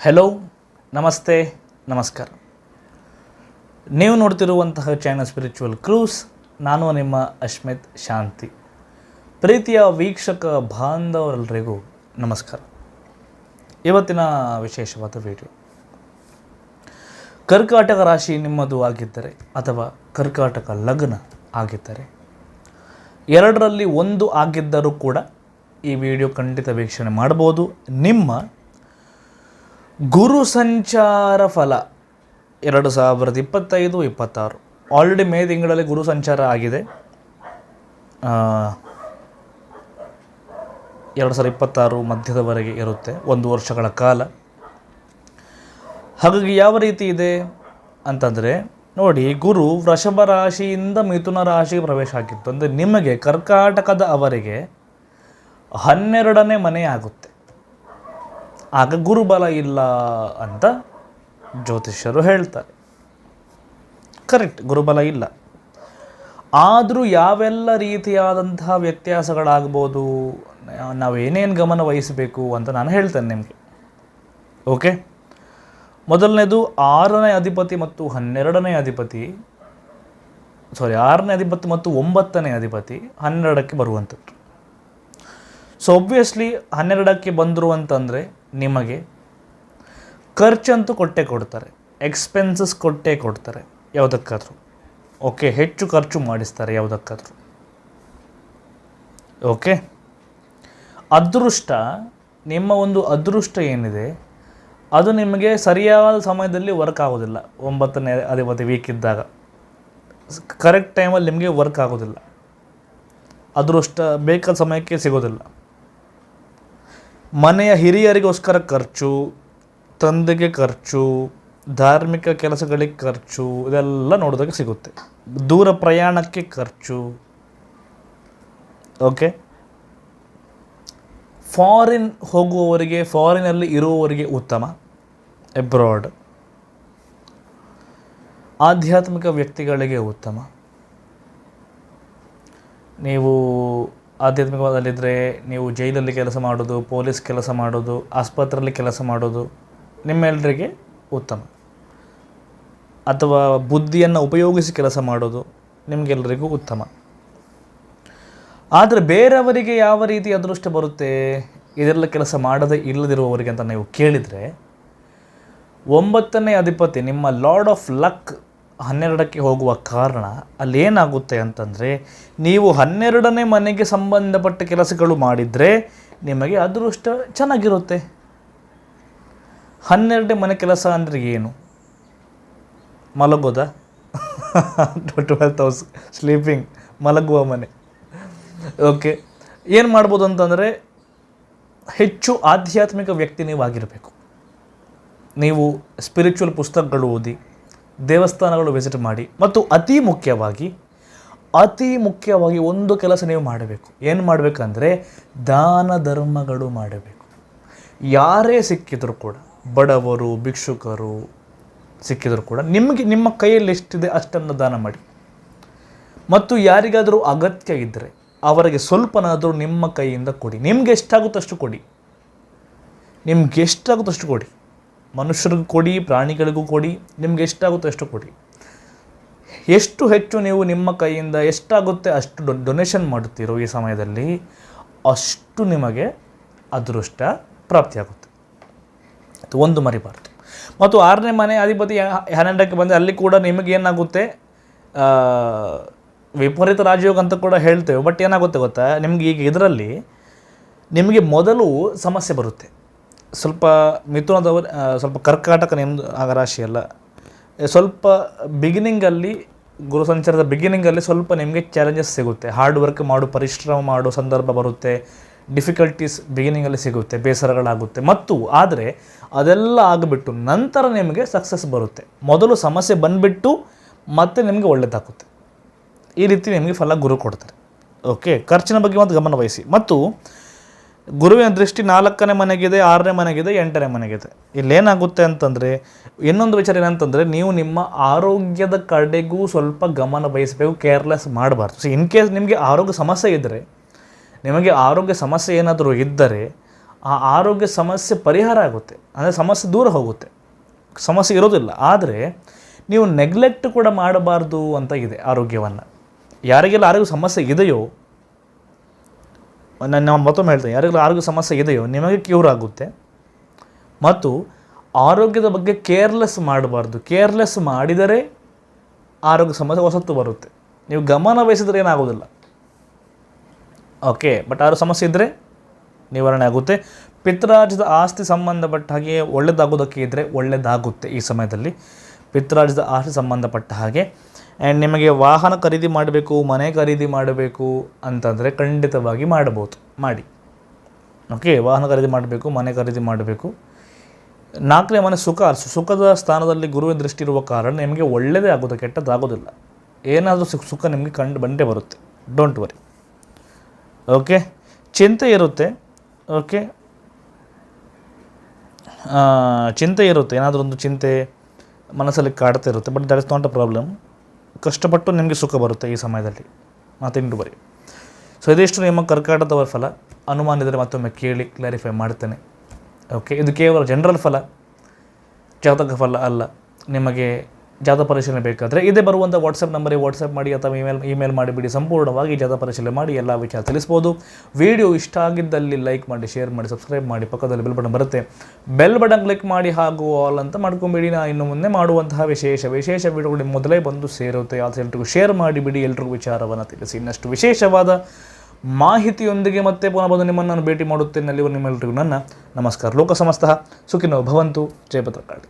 Hello ನಮಸ್ತೆ, ನಮಸ್ಕಾರ. ನೀವು ನೋಡ್ತಿರುವಂತಹ ಚಾನಲ್ ಸ್ಪಿರಿಚುವಲ್ ಕ್ರೂಸ್ ನಾನು ನಿಮ್ಮ ಅಶ್ಮಿತ್ ಶಾಂತಿ. ಪ್ರೀತಿಯ ವೀಕ್ಷಕ ಬಾಂಧವರೆಲ್ಲರಿಗೂ ನಮಸ್ಕಾರ. ಇವತ್ತಿನ ವಿಶೇಷವಾದ ವಿಡಿಯೋ ಕರ್ಕಾಟಕ ರಾಶಿ ನಿಮ್ಮದು ಆಗಿದ್ದರೆ ಅಥವಾ ಕರ್ಕಾಟಕ ಲಗ್ನ ಆಗಿದ್ದರೆ, ಎರಡರಲ್ಲಿ ಒಂದು ಆಗಿದ್ದರೂ ಕೂಡ ಈ ವಿಡಿಯೋ ಖಂಡಿತ ವೀಕ್ಷಣೆ ಮಾಡ್ಬೋದು ನಿಮ್ಮ ಗುರು ಸಂಚಾರ ಫಲ. ಎರಡು ಸಾವಿರದ ಇಪ್ಪತ್ತೈದು, ಇಪ್ಪತ್ತಾರು. ಆಲ್ರೆಡಿ ಮೇ ತಿಂಗಳಲ್ಲಿ ಗುರು ಸಂಚಾರ ಆಗಿದೆ. ಎರಡು ಸಾವಿರದ ಇಪ್ಪತ್ತಾರು ಮಧ್ಯದವರೆಗೆ ಇರುತ್ತೆ, ಒಂದು ವರ್ಷಗಳ ಕಾಲ. ಹಾಗಾಗಿ ಯಾವ ರೀತಿ ಇದೆ ಅಂತಂದರೆ, ನೋಡಿ, ಗುರು ವೃಷಭ ರಾಶಿಯಿಂದ ಮಿಥುನ ರಾಶಿಗೆ ಪ್ರವೇಶ ಆಗಿತ್ತು. ಅಂದರೆ ನಿಮಗೆ ಕರ್ಕಾಟಕದ ಅವರಿಗೆ ಹನ್ನೆರಡನೇ ಮನೆ ಆಗುತ್ತೆ ಆಗ ಗುರುಬಲ ಇಲ್ಲ ಅಂತ ಜ್ಯೋತಿಷ್ಯರು ಹೇಳ್ತಾರೆ. ಕರೆಕ್ಟ್ ಗುರುಬಲ ಇಲ್ಲ. ಆದರೂ ಯಾವೆಲ್ಲ ರೀತಿಯಾದಂತಹ ವ್ಯತ್ಯಾಸಗಳಾಗ್ಬೋದು ನಾವು ಏನೇನು ಗಮನ ವಹಿಸಬೇಕು ಅಂತ ನಾನು ಹೇಳ್ತೇನೆ ನಿಮಗೆ. ಓಕೆ ಮೊದಲನೇದು ಆರನೇ ಅಧಿಪತಿ ಮತ್ತು ಹನ್ನೆರಡನೇ ಅಧಿಪತಿ ಸಾರಿ ಆರನೇ ಅಧಿಪತಿ ಮತ್ತು ಒಂಬತ್ತನೇ ಅಧಿಪತಿ ಹನ್ನೆರಡಕ್ಕೆ ಬರುವಂಥದ್ದು. ಸೊ ಒಬ್ವಿಯಸ್ಲಿ ಹನ್ನೆರಡಕ್ಕೆ ಬಂದರು ಅಂತಂದರೆ ನಿಮಗೆ ಖರ್ಚಂತೂ ಕೊಟ್ಟೇ ಕೊಡ್ತಾರೆ ಎಕ್ಸ್ಪೆನ್ಸಸ್ ಕೊಟ್ಟೇ ಕೊಡ್ತಾರೆ, ಯಾವುದಕ್ಕಾದರೂ. ಓಕೆ ಹೆಚ್ಚು ಖರ್ಚು ಮಾಡಿಸ್ತಾರೆ ಯಾವುದಕ್ಕಾದರೂ. ಓಕೆ ಅದೃಷ್ಟ, ನಿಮ್ಮ ಒಂದು ಅದೃಷ್ಟ ಏನಿದೆ, ಅದು ನಿಮಗೆ ಸರಿಯಾದ ಸಮಯದಲ್ಲಿ ವರ್ಕ್ ಆಗೋದಿಲ್ಲ. ಒಂಬತ್ತನೇ ಅಧಿಪತಿ ವೀಕ್ ಇದ್ದಾಗ. ಕರೆಕ್ಟ್ ಟೈಮಲ್ಲಿ ನಿಮಗೆ ವರ್ಕ್ ಆಗೋದಿಲ್ಲ. ಅದೃಷ್ಟ, ಬೇಕಾದ ಸಮಯಕ್ಕೆ ಸಿಗೋದಿಲ್ಲ. ಮನೆಯ ಹಿರಿಯರಿಗೋಸ್ಕರ ಖರ್ಚು, ತಂದೆಗೆ ಖರ್ಚು, ಧಾರ್ಮಿಕ ಕೆಲಸಗಳಿಗೆ ಖರ್ಚು, ಇದೆಲ್ಲ ನೋಡೋದಕ್ಕೆ ಸಿಗುತ್ತೆ. ದೂರ ಪ್ರಯಾಣಕ್ಕೆ ಖರ್ಚು. ಓಕೆ ಫಾರಿನ್ ಹೋಗುವವರಿಗೆ ಫಾರಿನಲ್ಲಿ ಇರುವವರಿಗೆ ಉತ್ತಮ. ಎಬ್ರಾಡ್ ಆಧ್ಯಾತ್ಮಿಕ ವ್ಯಕ್ತಿಗಳಿಗೆ ಉತ್ತಮ. ನೀವು ಆಧ್ಯಾತ್ಮಿಕವಾದಲ್ಲಿದ್ದರೆ ನೀವು ಜೈಲಲ್ಲಿ ಕೆಲಸ ಮಾಡೋದು, ಪೊಲೀಸ್ ಕೆಲಸ ಮಾಡೋದು, ಆಸ್ಪತ್ರೆಯಲ್ಲಿ ಕೆಲಸ ಮಾಡೋದು ನಿಮ್ಮೆಲ್ಲರಿಗೆ ಉತ್ತಮ. ಅಥವಾ ಬುದ್ಧಿಯನ್ನು ಉಪಯೋಗಿಸಿ ಕೆಲಸ ಮಾಡೋದು ನಿಮಗೆಲ್ಲರಿಗೂ ಉತ್ತಮ. ಆದರೆ ಬೇರೆಯವರಿಗೆ ಯಾವ ರೀತಿ ಅದೃಷ್ಟ ಬರುತ್ತೆ ಇದೆಲ್ಲ ಕೆಲಸ ಮಾಡದೇ ಇಲ್ಲದಿರುವವರಿಗೆ ಅಂತ ನೀವು ಕೇಳಿದರೆ, ಒಂಬತ್ತನೇ ಅಧಿಪತಿ ನಿಮ್ಮ ಲಾರ್ಡ್ ಆಫ್ ಲಕ್ ಹನ್ನೆರಡಕ್ಕೆ ಹೋಗುವ ಕಾರಣ ಅಲ್ಲಿ ಏನಾಗುತ್ತೆ ಅಂತಂದರೆ, ನೀವು ಹನ್ನೆರಡನೇ ಮನೆಗೆ ಸಂಬಂಧಪಟ್ಟ ಕೆಲಸಗಳು ಮಾಡಿದರೆ ನಿಮಗೆ ಅದೃಷ್ಟ ಚೆನ್ನಾಗಿರುತ್ತೆ. ಹನ್ನೆರಡನೇ ಮನೆ ಕೆಲಸ ಅಂದರೆ ಏನು? ಮಲಗೋದ? ಟ್ವೆಲ್ತ್ ಹೌಸ್ ಸ್ಲೀಪಿಂಗ್, ಮಲಗುವ ಮನೆ. ಓಕೆ, ಏನು ಮಾಡ್ಬೋದು ಅಂತಂದರೆ, ಹೆಚ್ಚು ಆಧ್ಯಾತ್ಮಿಕ ವ್ಯಕ್ತಿ ನೀವು ಆಗಿರಬೇಕು ನೀವು ಸ್ಪಿರಿಚುವಲ್ ಪುಸ್ತಕಗಳು ಓದಿ ದೇವಸ್ಥಾನಗಳು ವಿಸಿಟ್ ಮಾಡಿ. ಮತ್ತು ಅತಿ ಮುಖ್ಯವಾಗಿ ಅತಿ ಮುಖ್ಯವಾಗಿ ಒಂದು ಕೆಲಸ ನೀವು ಮಾಡಬೇಕು. ಏನು ಮಾಡಬೇಕಂದ್ರೆ, ದಾನ ಧರ್ಮಗಳು ಮಾಡಬೇಕು. ಯಾರೇ ಸಿಕ್ಕಿದ್ರು ಕೂಡ, ಬಡವರು, ಭಿಕ್ಷುಕರು ಸಿಕ್ಕಿದ್ರು ಕೂಡ, ನಿಮಗೆ, ನಿಮ್ಮ ಕೈಯಲ್ಲಿ ಎಷ್ಟಿದೆ ಅಷ್ಟನ್ನು ದಾನ ಮಾಡಿ. ಮತ್ತು ಯಾರಿಗಾದರೂ ಅಗತ್ಯ ಇದ್ದರೆ ಅವರಿಗೆ ಸ್ವಲ್ಪನಾದರೂ ನಿಮ್ಮ ಕೈಯಿಂದ ಕೊಡಿ. ನಿಮ್ಗೆ ಎಷ್ಟಾಗುತ್ತಷ್ಟು ಕೊಡಿ. ನಿಮ್ಗೆ ಎಷ್ಟಾಗುತ್ತಷ್ಟು ಕೊಡಿ. ಮನುಷ್ಯರಿಗೂ ಕೊಡಿ, ಪ್ರಾಣಿಗಳಿಗೂ ಕೊಡಿ, ನಿಮ್ಗೆ ಎಷ್ಟಾಗುತ್ತೋ ಅಷ್ಟು ಕೊಡಿ. ಎಷ್ಟು ಹೆಚ್ಚು ನೀವು ನಿಮ್ಮ ಕೈಯಿಂದ ಎಷ್ಟಾಗುತ್ತೆ ಅಷ್ಟು ಡೊ ಡೊನೇಷನ್ ಮಾಡುತ್ತೀರೋ ಈ ಸಮಯದಲ್ಲಿ ಅಷ್ಟು ನಿಮಗೆ ಅದೃಷ್ಟ ಪ್ರಾಪ್ತಿಯಾಗುತ್ತೆ. ಒಂದು ಮರಿಬಾರ್ದು. ಮತ್ತು ಆರನೇ ಮನೆ ಅಧಿಪತಿ ಹನ್ನೆರಡಕ್ಕೆ ಬಂದರೆ ಅಲ್ಲಿ ಕೂಡ ನಿಮಗೆ ಏನಾಗುತ್ತೆ? ವಿಪರೀತ ರಾಜಯೋಗ ಅಂತ ಕೂಡ ಹೇಳ್ತೇವೆ, ಬಟ್ ಏನಾಗುತ್ತೆ ಗೊತ್ತಾ? ನಿಮಗೆ ಈಗ ಇದರಲ್ಲಿ ನಿಮಗೆ ಮೊದಲು ಸಮಸ್ಯೆ ಬರುತ್ತೆ. ಸ್ವಲ್ಪ ಮಿಥುನದವರು ಸ್ವಲ್ಪ ಕರ್ಕಾಟಕ ನಿಮ್ಮದು ಆಗ ರಾಶಿ ಅಲ್ಲ. ಸ್ವಲ್ಪ ಬಿಗಿನಿಂಗಲ್ಲಿ ಗುರು ಸಂಚಾರದ ಬಿಗಿನಿಂಗಲ್ಲಿ ಸ್ವಲ್ಪ ನಿಮಗೆ ಚಾಲೆಂಜಸ್ ಸಿಗುತ್ತೆ. ಹಾರ್ಡ್ ವರ್ಕ್ ಮಾಡು, ಪರಿಶ್ರಮ ಮಾಡೋ, ಸಂದರ್ಭ ಬರುತ್ತೆ. ಡಿಫಿಕಲ್ಟೀಸ್ ಬಿಗಿನಿಂಗಲ್ಲಿ ಸಿಗುತ್ತೆ, ಬೇಸರಗಳಾಗುತ್ತೆ. ಮತ್ತು ಆದರೆ ಅದೆಲ್ಲ ಆಗಿಬಿಟ್ಟು ನಂತರ ನಿಮಗೆ ಸಕ್ಸಸ್ ಬರುತ್ತೆ. ಮೊದಲು ಸಮಸ್ಯೆ ಬಂದುಬಿಟ್ಟು ಮತ್ತೆ ನಿಮಗೆ ಒಳ್ಳೆಯದಾಗುತ್ತೆ ಈ ರೀತಿ ನಿಮಗೆ ಫಲ ಗುರು ಕೊಡ್ತಾರೆ. ಓಕೆ ಖರ್ಚಿನ ಬಗ್ಗೆ ಮತ್ತು ಗಮನ ವಹಿಸಿ. ಮತ್ತು ಗುರುವಿನ ದೃಷ್ಟಿ ನಾಲ್ಕನೇ ಮನೆಗಿದೆ, ಆರನೇ ಮನೆಗಿದೆ, ಎಂಟನೇ ಮನೆಗಿದೆ. ಇಲ್ಲೇನಾಗುತ್ತೆ ಅಂತಂದರೆ, ಇನ್ನೊಂದು ವಿಚಾರ ಏನಂತಂದರೆ, ನೀವು ನಿಮ್ಮ ಆರೋಗ್ಯದ ಕಡೆಗೂ ಸ್ವಲ್ಪ ಗಮನ ಬಯಸಬೇಕು, ಕೇರ್ಲೆಸ್ ಮಾಡಬಾರ್ದು. ಸೊ ಇನ್ ಕೇಸ್ ನಿಮಗೆ ಆರೋಗ್ಯ ಸಮಸ್ಯೆ ಇದ್ದರೆ ನಿಮಗೆ ಆರೋಗ್ಯ ಸಮಸ್ಯೆ ಏನಾದರೂ ಇದ್ದರೆ, ಆ ಆರೋಗ್ಯ ಸಮಸ್ಯೆ ಪರಿಹಾರ ಆಗುತ್ತೆ. ಅಂದರೆ ಸಮಸ್ಯೆ ದೂರ ಹೋಗುತ್ತೆ. ಸಮಸ್ಯೆ ಇರೋದಿಲ್ಲ. ಆದರೆ, ನೀವು ನೆಗ್ಲೆಕ್ಟ್ ಕೂಡ ಮಾಡಬಾರ್ದು ಅಂತ ಇದೆ ಆರೋಗ್ಯವನ್ನು. ಯಾರಿಗೆಲ್ಲ ಆರೋಗ್ಯ ಸಮಸ್ಯೆ ಇದೆಯೋ ನಾನು ಮತ್ತೊಮ್ಮೆ ಹೇಳ್ತೇನೆ. ಯಾರಿಗೂ ಆರೋಗ್ಯ ಸಮಸ್ಯೆ ಇದೆಯೋ ನಿಮಗೆ ಕ್ಯೂರ್ ಆಗುತ್ತೆ. ಮತ್ತು ಆರೋಗ್ಯದ ಬಗ್ಗೆ ಕೇರ್ಲೆಸ್ ಮಾಡಬಾರ್ದು. ಕೇರ್ಲೆಸ್ ಮಾಡಿದರೆ ಆರೋಗ್ಯ ಸಮಸ್ಯೆ ಹೊಸತ್ತು ಬರುತ್ತೆ. ನೀವು ಗಮನ ವಹಿಸಿದ್ರೆ ಏನಾಗೋದಿಲ್ಲ ಓಕೆ ಬಟ್ ಆರೋಗ್ಯ ಸಮಸ್ಯೆ ಇದ್ದರೆ ನಿವಾರಣೆ ಆಗುತ್ತೆ. ಪಿತ್ರಾರ್ಜಿತ ಆಸ್ತಿ ಸಂಬಂಧಪಟ್ಟ ಹಾಗೆ ಒಳ್ಳೆಯದಾಗೋದಕ್ಕೆ ಇದ್ದರೆ ಒಳ್ಳೆಯದಾಗುತ್ತೆ ಈ ಸಮಯದಲ್ಲಿ. ಪಿತ್ರಾರ್ಜಿತ ಆಸ್ತಿ ಸಂಬಂಧಪಟ್ಟ ಹಾಗೆ. ಆ್ಯಂಡ್ ನಿಮಗೆ ವಾಹನ ಖರೀದಿ ಮಾಡಬೇಕು, ಮನೆ ಖರೀದಿ ಮಾಡಬೇಕು ಅಂತಂದರೆ ಖಂಡಿತವಾಗಿ ಮಾಡಬಹುದು. ಮಾಡಿ. ಓಕೆ ವಾಹನ ಖರೀದಿ ಮಾಡಬೇಕು, ಮನೆ ಖರೀದಿ ಮಾಡಬೇಕು. ನಾಲ್ಕನೇ ಮನೆ ಸುಖ, ಸುಖದ ಸ್ಥಾನದಲ್ಲಿ ಗುರುವಿನ ದೃಷ್ಟಿ ಇರುವ ಕಾರಣ ನಿಮಗೆ ಒಳ್ಳೆಯದೇ ಆಗೋದು ಕೆಟ್ಟದ್ದಾಗೋದಿಲ್ಲ ಏನಾದರೂ ಸುಖ ಸುಖ ನಿಮಗೆ ಕಂಡು ಬಂದೇ ಬರುತ್ತೆ. ಡೋಂಟ್ ವರಿ ಓಕೆ ಚಿಂತೆ ಇರುತ್ತೆ. ಓಕೆ ಚಿಂತೆ ಇರುತ್ತೆ. ಏನಾದರೂ ಒಂದು ಚಿಂತೆ ಮನಸ್ಸಲ್ಲಿ ಕಾಡ್ತಾ ಇರುತ್ತೆ. But that is not a problem ಕಷ್ಟಪಟ್ಟು ನಿಮಗೆ ಸುಖ ಬರುತ್ತೆ ಈ ಸಮಯದಲ್ಲಿ. ಮಾತಿಂಟು ಬರಿ ಸೊ ಇದಿಷ್ಟು ನಿಮ್ಮ ಕರ್ಕಾಟಕದವರ ಫಲ. ಅನುಮಾನ ಇದ್ದರೆ ಮತ್ತೊಮ್ಮೆ ಕೇಳಿ ಕ್ಲಾರಿಫೈ ಮಾಡ್ತೇನೆ. ಓಕೆ ಇದು ಕೇವಲ ಜನರಲ್ ಫಲ. ಜಾತಕ ಫಲ ಅಲ್ಲ. ನಿಮಗೆ ಜಾತ ಪರಿಶೀಲನೆ ಬೇಕಾದರೆ ಇದೇ ಬರುವಂಥ ವಾಟ್ಸಪ್ ನಂಬರಿಗೆ ವಾಟ್ಸಪ್ ಮಾಡಿ ಅಥವಾ ಇಮೇಲ್ ಇಮೇಲ್ ಮಾಡಿಬಿಡಿ. ಸಂಪೂರ್ಣವಾಗಿ ಜಾತ ಪರಿಶೀಲನೆ ಮಾಡಿ ಎಲ್ಲ ವಿಚಾರ ತಿಳಿಸ್ಬೋದು. ವಿಡಿಯೋ ಇಷ್ಟ ಆಗಿದ್ದಲ್ಲಿ ಲೈಕ್ ಮಾಡಿ ಶೇರ್ ಮಾಡಿ ಸಬ್ಸ್ಕ್ರೈಬ್ ಮಾಡಿ, ಪಕ್ಕದಲ್ಲಿ ಬೆಲ್ ಬಟನ್ ಬರುತ್ತೆ. ಬೆಲ್ ಬಟನ್ ಕ್ಲಿಕ್ ಮಾಡಿ ಹಾಗೂ ಆಲ್ ಅಂತ ಮಾಡ್ಕೊಂಬಿಡಿ. ನಾ ಇನ್ನು ಮುಂದೆ ಮಾಡುವಂತಹ ವಿಶೇಷ ವಿಶೇಷ ವಿಡಿಯೋಗಳು ಮೊದಲೇ ಬಂದು ಸೇರುತ್ತೆ. ಆದರೆ ಎಲ್ರಿಗೂ ಶೇರ್ ಮಾಡಿಬಿಡಿ, ಎಲ್ರಿಗೂ ವಿಚಾರವನ್ನು ತಿಳಿಸಿ. ಇನ್ನಷ್ಟು ವಿಶೇಷವಾದ ಮಾಹಿತಿಯೊಂದಿಗೆ ಮತ್ತೆ ಪುನಃ ಬಂದು ನಿಮ್ಮನ್ನು ನಾನು ಭೇಟಿ ಮಾಡುತ್ತೇನೆ. ಅಲ್ಲಿವರೆಗೂ ನಿಮ್ಮೆಲ್ಲರಿಗೂ ನನ್ನ ನಮಸ್ಕಾರ. ಲೋಕ ಸುಖಿನೋ ಭವಂತು. ಜಯ ಭದ್ರಕಾಳಿ.